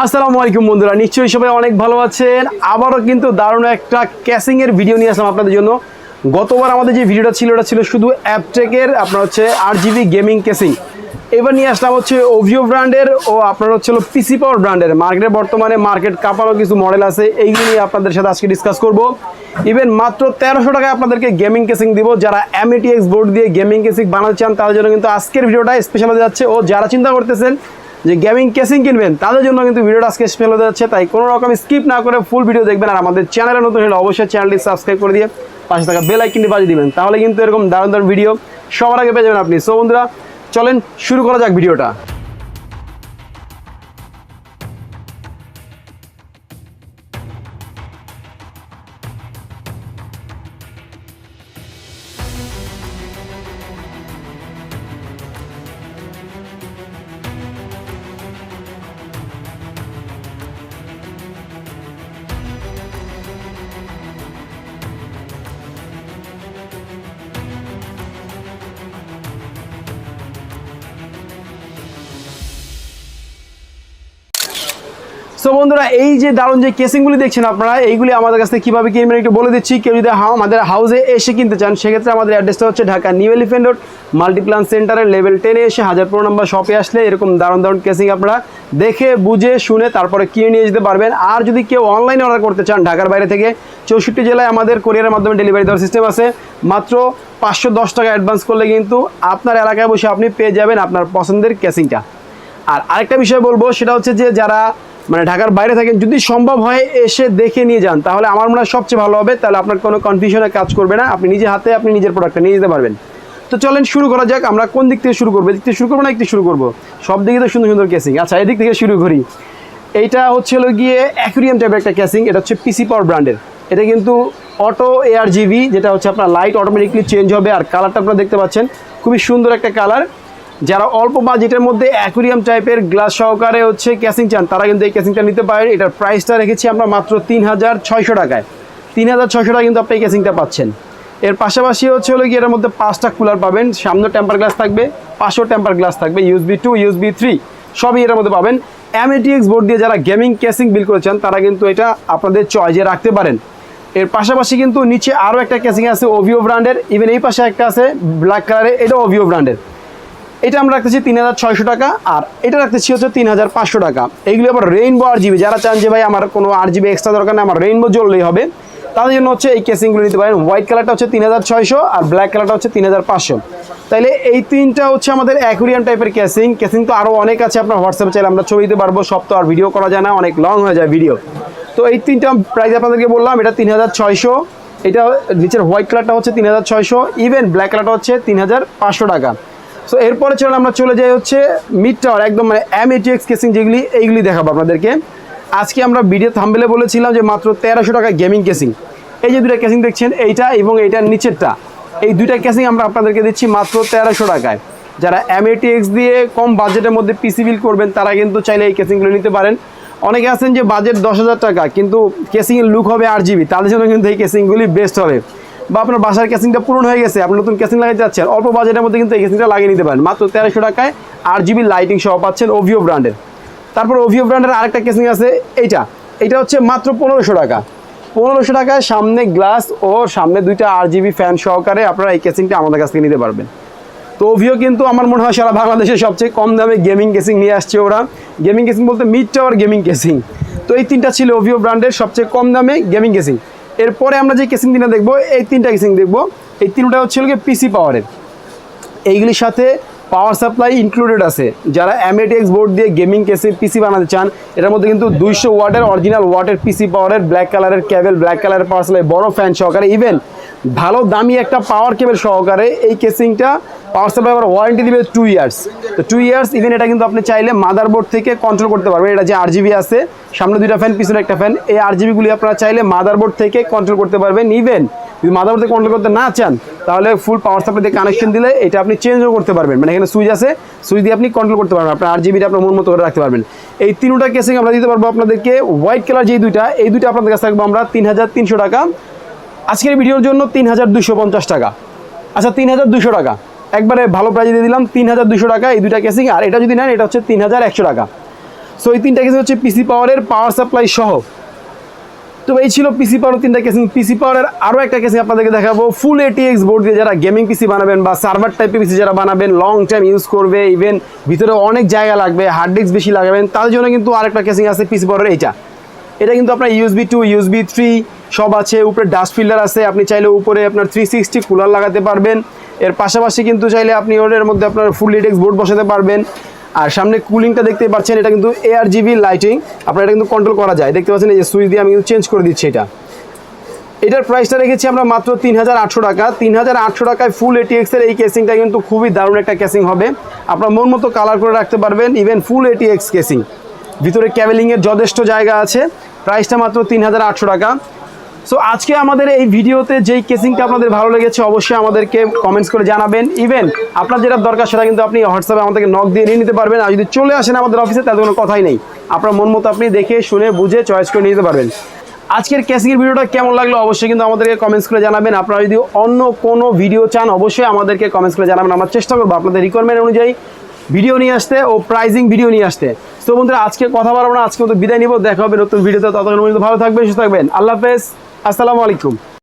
আসসালামু আলাইকুম বন্ধুরা, নিশ্চয়ই সবাই অনেক ভালো আছেন। আবারও কিন্তু দারুণ একটা ক্যাসিং এর ভিডিও নিয়ে আসলাম আপনাদের জন্য। গতবার আমাদের যে ভিডিওটা ছিল, ওটা ছিল শুধু অ্যাপটেকের আপনার হচ্ছে জিবি গেমিং ক্যাসিং এবার নিয়ে আসলাম হচ্ছে ওভিও ব্র্যান্ডের ও আপনার হচ্ছে পিসি পাওয়ার ব্র্যান্ডের মার্কেটে বর্তমানে মার্কেট কাপানো কিছু মডেল আছে, এইগুলো নিয়ে আপনাদের সাথে আজকে ডিসকাস করব। ইভেন মাত্র তেরোশো টাকায় আপনাদেরকে গেমিং কেসিং দিব। যারা এমএটিএক্স বোর্ড দিয়ে গেমিং কেসিং বানাতে চান, তাদের জন্য কিন্তু আজকের ভিডিওটা স্পেশাল হতে যাচ্ছে। ও যারা চিন্তা করতেছেন যে গেমিং কেসিং কিনবেন, তাদের জন্য কিন্তু ভিডিওটা আজকে স্পেল হতে যাচ্ছে। তাই কোনো রকম স্কিপ না করে ফুল ভিডিও দেখবেন আর আমাদের চ্যানেলে নতুন হলে অবশ্যই চ্যানেলটি সাবস্ক্রাইব করে দিয়ে পাশে থাকা বেল আইকনটি বাজিয়ে দিবেন। তাহলে কিন্তু এরকম দারুণ দারুণ ভিডিও সবার আগে পেয়ে যাবেন আপনি। সো বন্ধুরা, চলেন শুরু করা যাক ভিডিওটা সো বন্ধুরা, এই যে দারুণ যে কেসিংগুলি দেখছেন আপনারা, এইগুলি আমাদের কাছ থেকে কীভাবে কিনবেন একটু বলে দিচ্ছি। কেউ যদি আমাদের হাউসে এসে কিনতে চান, সেক্ষেত্রে আমাদের অ্যাড্রেসটা হচ্ছে Dhaka new elephant road Multiplan সেন্টারের লেভেল টেনে এসে হাজারপুর নম্বর শপে আসলে এরকম দারুণ দারুণ কেসিং আপনারা দেখে, বুঝে, শুনে তারপরে কিনে নিয়ে যেতে পারবেন। আর যদি কেউ অনলাইনে অর্ডার করতে চান ঢাকার বাইরে থেকে, চৌষট্টি জেলায় আমাদের কোরিয়ারের মাধ্যমে ডেলিভারি দেওয়ার সিস্টেম আছে। মাত্র পাঁচশো দশ টাকা অ্যাডভান্স করলে কিন্তু আপনার এলাকায় বসে আপনি পেয়ে যাবেন আপনার পছন্দের কেসিংটা আর আরেকটা বিষয় বলব, সেটা হচ্ছে যে যারা মানে ঢাকার বাইরে থাকেন, যদি সম্ভব হয় এসে দেখে নিয়ে যান, তাহলে আমার মনে হয় সবচেয়ে ভালো হবে। তাহলে আপনার কোনো কনফিউশনে কাজ করবে না। আপনি নিজে হাতে আপনি নিজের প্রোডাক্টটা নিয়ে যেতে পারবেন। তো চলেন শুরু করা যাক। আমরা কোন দিক থেকে শুরু করব? এদিক থেকে শুরু করব না একটু শুরু করব? সব দিকে তো সুন্দর সুন্দর কেসিং আচ্ছা এদিক থেকে শুরু করি। এইটা হচ্ছে হলো গিয়ে অ্যাকুরিয়াম টাইপের একটা ক্যাসিং এটা হচ্ছে পিসি পাওয়ার ব্র্যান্ডের এটা কিন্তু অটো এআর জিবি যেটা হচ্ছে আপনার লাইট অটোমেটিকলি চেঞ্জ হবে। আর কালারটা আপনারা দেখতে পাচ্ছেন। খুবই সুন্দর একটা কালার যারা অল্প বাজেটের মধ্যে অ্যাকুরিয়াম টাইপের গ্লাস সহকারে হচ্ছে ক্যাসিং চান, তারা কিন্তু এই ক্যাসিংটা নিতে পারেন। এটার প্রাইসটা রেখেছি আমরা মাত্র তিন হাজার ছয়শো টাকায়। তিন হাজার ছয়শো টাকা কিন্তু আপনি এই ক্যাসিংটা পাচ্ছেন। এর পাশাপাশি হচ্ছে হলো কি এর মধ্যে পাঁচটা কুলার পাবেন। সামনে টেম্পার গ্লাস থাকবে, পাশেও টেম্পার গ্লাস থাকবে ইউএসবি টু ইউএসবি থ্রি সবই এর মধ্যে পাবেন। এমএটিএক্স বোর্ড দিয়ে যারা গেমিং ক্যাসিং বিল করেছেন তারা কিন্তু এটা আপনাদের চয়েজে রাখতে পারেন। এর পাশাপাশি কিন্তু নিচে আরও একটা ক্যাসিং আছে ওভিও ব্র্যান্ডের ইভেন এই পাশে একটা আছে ব্ল্যাক কালারের এটা ওভিও ব্র্যান্ডের এটা আমরা রাখতেছি তিন হাজার ছয়শো টাকা, আর এটা রাখতেছি হচ্ছে তিন হাজার পাঁচশো টাকা। এইগুলো আবার রেইনবো আর জিবি যারা চান যে ভাই আমার কোনো আর জিবি এক্সট্রা দরকার নেই, আমার রেইনবো জ্বললেই হবে, তাদের জন্য হচ্ছে এই কেসিংগুলো নিতে পারেন। হোয়াইট কালারটা হচ্ছে তিন হাজার ছয়শো, আর ব্ল্যাক কালারটা হচ্ছে তিন হাজার পাঁচশো। তাইলে এই তিনটা হচ্ছে আমাদের অ্যাকুরিয়াম টাইপের ক্যাসিং ক্যাসিং তো আরও অনেক আছে, আপনার হোয়াটসঅ্যাপে চাইলে আমরা ছবি দিতে পারব, সব তো আর ভিডিও করা যায় না, অনেক লং হয়ে যায় ভিডিও তো এই তিনটা প্রাইস আপনাদেরকে বললাম, এটা তিন হাজার ছয়শো, এটা নিচের হোয়াইট কালারটা হচ্ছে তিন হাজার ছয়শো ইভেন ব্ল্যাক কালারটা হচ্ছে তিন হাজার পাঁচশো টাকা। সো এরপরে চলে আমরা চলে যাই হচ্ছে মিড টাওয়ার একদম মানে এম এটিএক্স কেসিং যেগুলি, এইগুলি দেখাবো আপনাদেরকে। আজকে আমরা ভিডিও থাম্বেলে বলেছিলাম যে মাত্র তেরোশো টাকা গেমিং কেসিং এই যে দুটা কেসিং দেখছেন, এইটা এবং এইটার নিচেরটা। এই দুইটা কেসিং আমরা আপনাদেরকে দিচ্ছি মাত্র তেরোশো টাকায়। যারা এম এটিএক্স দিয়ে কম বাজেটের মধ্যে পিসি বিল করবেন, তারা কিন্তু চাইলে এই কেসিংগুলো নিতে পারেন। অনেকে আছেন যে বাজেট দশ হাজার টাকা, কিন্তু কেসিংয়ের লুক হবে আর জিবি তাদের জন্য কিন্তু এই কেসিংগুলি বেস্ট হবে। বা আপনার বাসার ক্যাসিংটা পূরণ হয়ে গেছে, আপনি নতুন ক্যাসিং লাগাতে যাচ্ছেন, অল্প বাজেটের মধ্যে কিন্তু এই ক্যাসিংটা লাগিয়ে নিতে পারেন। মাত্র তেরোশো টাকায় আট জিবি লাইটিং সহ পাচ্ছেন ওভিও ব্র্যান্ডের তারপর ওভিও ব্র্যান্ডের আরেকটা ক্যাসিং আছে, এইটা। এটা হচ্ছে মাত্র পনেরোশো টাকা। পনেরোশো টাকায় সামনে গ্লাস ও সামনে দুইটা আর জিবি ফ্যান সহকারে আপনারা এই ক্যাসিংটা আমাদের কাছ থেকে নিতে পারবেন। তো ওভিও কিন্তু আমার মনে হয় সারা বাংলাদেশের সবচেয়ে কম দামে গেমিং কেসিং নিয়ে আসছে ওরা। গেমিং কেসিং বলতে মিড টাওয়ার গেমিং কেসিং তো এই তিনটা ছিল ওভিও ব্র্যান্ডের সবচেয়ে কম দামে গেমিং কেসিং এরপরে আমরা যে কেসিং তিনটা দেখব, এই তিনটা কেসিং দেখব। এই তিনটা হচ্ছে পিসি পাওয়ারের এইগুলির সাথে পাওয়ার সাপ্লাই ইনক্লুডেড আছে। যারা এমএটিএক্স বোর্ড দিয়ে গেমিং কেসে পিসি বানাতে চান, এটার মধ্যে কিন্তু দুইশো ওয়াটের অরিজিনাল ওয়াটের পিসি পাওয়ারের ব্ল্যাক কালারের কেবল ব্ল্যাক কালারের পাওয়ার সাপ্লাই বড় ফ্যান সহকারে। ইভেন ভালো দামি একটা পাওয়ার কেবেল সহকারে এই কেসিংটা পাওয়ার সাপ্লাই আবার ওয়ারেন্টি দিবে টু ইয়ার্স তো টু ইয়ার্স ইভেন এটা কিন্তু আপনি চাইলে মাদারবোর্ড থেকে কন্ট্রোল করতে পারবেন। এটা যে আর জিবি আছে, সামনে দুইটা ফ্যান পিছনে একটা ফ্যান এই আর জিবিগুলি আপনারা চাইলে মাদারবোর্ড থেকে কন্ট্রোল করতে পারবেন। ইভেন যদি মাদারবোর্ড থেকে কন্ট্রোল করতে না চান, তাহলে ফুল পাওয়ার সাপ্লাই দিয়ে কানেকশন দিলে এটা আপনি চেঞ্জও করতে পারবেন। মানে এখানে সুইচ আছে সুইচ দিয়ে আপনি কন্ট্রোল করতে পারবেন। আপনার আর জিবিটা আপনার মন মতো করে রাখতে পারবেন। এই তিনটা কেসিং আমরা দিতে পারব আপনাদেরকে। হোয়াইট কালার যেই দুইটা, এই দুইটা আপনাদের কাছে থাকব আমরা তিন হাজার তিনশো টাকা। আজকের ভিডিওর জন্য তিন হাজার দুশো পঞ্চাশ টাকা। আচ্ছা তিন হাজার দুশো টাকা। একবারে ভালো প্রাইজে দিয়ে দিলাম তিন হাজার দুশো টাকা, এই দুইটা কেসিং আর এটা যদি নেন, এটা হচ্ছে তিন হাজার একশো টাকা। সো এই তিনটা কেসিং হচ্ছে পিসি পাওয়ারের পাওয়ার সাপ্লাই সহ। তো এই ছিল পিসি পাওয়ার তিনটা কেসিং পিসি পাওয়ারের আরও একটা কেসিং আপনাদেরকে দেখাবো। ফুল এটিএক্স বোর্ড দিয়ে যারা গেমিং পিসি বানাবেন বা সার্ভার টাইপের পিসি যারা বানাবেন লং টাইম ইউজ করবে ইভেন ভিতরে অনেক জায়গা লাগবে হার্ড ডিস্ক বেশি লাগাবেন, তাদের জন্য কিন্তু আরেকটা কেসিং আছে পিসি পাওয়ারের এইটা। এটা কিন্তু আপনার ইউএসবি টু ইউএসবি থ্রি সব আছে। উপরে ডাস্ট ফিল্টার আছে। আপনি চাইলে উপরে আপনার থ্রি সিক্সটি কুলার লাগাতে পারবেন। এর পাশাপাশি কিন্তু চাইলে আপনি ওর মধ্যে আপনার ফুল এটিএক্স বোর্ড বসাতে পারবেন। আর সামনে কুলিংটা দেখতে পাচ্ছেন, এটা কিন্তু এআর জিবি লাইটিং আপনার এটা কিন্তু কন্ট্রোল করা যায়। দেখতে পাচ্ছেন এই যে সুইচ দিয়ে আমি কিন্তু চেঞ্জ করে দিচ্ছি এটা। এটার প্রাইসটা রেখেছি আমরা মাত্র তিন হাজার আটশো টাকা। তিন হাজার আটশো টাকায় ফুল এটিএক্সের এই কেসিংটা কিন্তু খুবই দারুণ একটা কেসিং হবে। আপনার মন মতো কালার করে রাখতে পারবেন ইভেন ফুল এটিএক্স কেসিং ভিতরে ক্যাবেলিংয়ের যথেষ্ট জায়গা আছে। প্রাইসটা মাত্র তিন হাজার আটশো টাকা। সো আজকে আমাদের এই ভিডিওতে যেই কেসিংটা আপনাদের ভালো লেগেছে, অবশ্যই আমাদেরকে কমেন্টস করে জানাবেন। ইভেন আপনার যেটা দরকার, সেটা কিন্তু আপনি হোয়াটসঅ্যাপে আমাদেরকে নক দিয়ে নিয়ে নিতে পারবেন। আর যদি চলে আসেন আমাদের অফিসে তাতে কোনো কথাই নেই। আপনার মন মতো আপনি দেখে, শুনে, বুঝে চয়েস করে নিতে পারবেন। আজকের ক্যাসিংয়ের ভিডিওটা কেমন লাগল, অবশ্যই কিন্তু আমাদেরকে কমেন্টস করে জানাবেন। আপনারা যদি অন্য কোনো ভিডিও চান, অবশ্যই আমাদেরকে কমেন্টস করে জানাবেন। আমরা চেষ্টা করব আপনাদের রিকোয়ারমেন্ট অনুযায়ী ভিডিও নিয়ে আসতে ও প্রাইজিং ভিডিও নিয়ে আসতে। তো বন্ধুরা, আজকে কথা বলব না, আজকে মতো বিদায় নিব। দেখা হবে নতুন ভিডিওতে ততক্ষণ পর্যন্ত ভালো থাকবেন, সুস্থ থাকবেন। আল্লাহ হাফেজ। আসসালামু আলাইকুম।